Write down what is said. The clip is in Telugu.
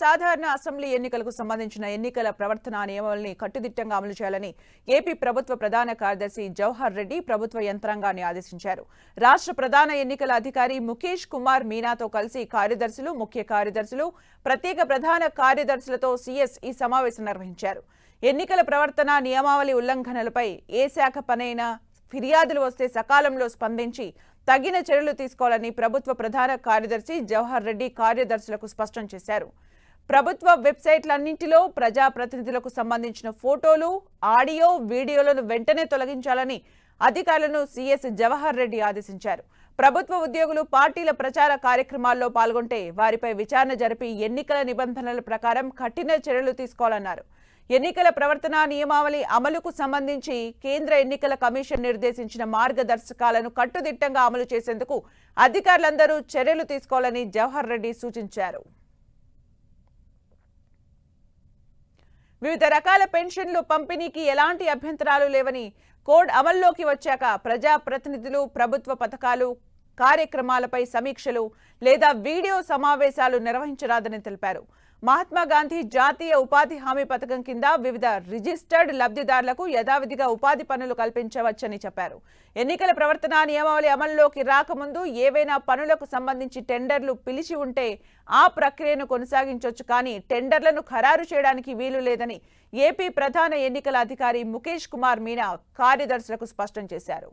సాధారణ అసెంబ్లీ ఎన్నికలకు సంబంధించిన ఎన్నికల ప్రవర్తన నియమావళిని కట్టుదిట్టంగా అమలు చేయాలని ఏపీ ప్రభుత్వ ప్రధాన కార్యదర్శి జవహర్ రెడ్డి ప్రభుత్వ యంత్రాంగాన్ని ఆదేశించారు. రాష్ట్ర ప్రధాన ఎన్నికల అధికారి ముఖేష్ కుమార్ మీనాతో కలిసి కార్యదర్శులు ముఖ్య కార్యదర్శులు ప్రత్యేక ప్రధాన కార్యదర్శులతో సీఎస్ ఈ సమావేశం నిర్వహించారు. ఎన్నికల ప్రవర్తన నియమావళి ఉల్లంఘనలపై ఏ శాఖ పనైనా ఫిర్యాదులు వస్తే సకాలంలో స్పందించి తగిన చర్యలు తీసుకోవాలని ప్రభుత్వ ప్రధాన కార్యదర్శి జవహర్ రెడ్డి కార్యదర్శులకు స్పష్టం చేశారు. ప్రభుత్వ వెబ్సైట్లన్నింటిలో ప్రజాప్రతినిధులకు సంబంధించిన ఫోటోలు ఆడియో వీడియోలను వెంటనే తొలగించాలని అధికారులను సీఎస్ జవహర్ రెడ్డి ఆదేశించారు. ప్రభుత్వ ఉద్యోగులు పార్టీల ప్రచార కార్యక్రమాల్లో పాల్గొంటే వారిపై విచారణ జరిపి ఎన్నికల నిబంధనల ప్రకారం కఠిన చర్యలు తీసుకోవాలన్నారు. ఎన్నికల ప్రవర్తన నియమావళి అమలుకు సంబంధించి కేంద్ర ఎన్నికల కమిషన్ నిర్దేశించిన మార్గదర్శకాలను కట్టుదిట్టంగా అమలు చేసేందుకు అధికారులందరూ చర్యలు తీసుకోవాలని జవహర్ రెడ్డి సూచించారు. వివిధ రకాల పెన్షన్లు పంపిణీకి ఎలాంటి అభ్యంతరాలు లేవని కోడ్ అమల్లోకి వచ్చాక ప్రజాప్రతినిధులు ప్రభుత్వ పథకాలు కార్యక్రమాలపై సమీక్షలు లేదా వీడియో సమావేశాలు నిర్వహించరాదని తెలిపారు. మహాత్మా గాంధీ జాతీయ ఉపాధి హామీ పథకం కింద వివిధ రిజిస్టర్డ్ లబ్ధిదారులకు యథావిధిగా ఉపాధి పనులు కల్పించవచ్చని చెప్పారు. ఎన్నికల ప్రవర్తన నియమావళి అమల్లోకి రాకముందు ఏవైనా పనులకు సంబంధించి టెండర్లు పిలిచి ఉంటే ఆ ప్రక్రియను కొనసాగించవచ్చు కానీ టెండర్లను ఖరారు చేయడానికి వీలు లేదని ఏపీ ప్రధాన ఎన్నికల అధికారి ముఖేష్ కుమార్ మీనా కార్యదర్శులకు స్పష్టం చేశారు.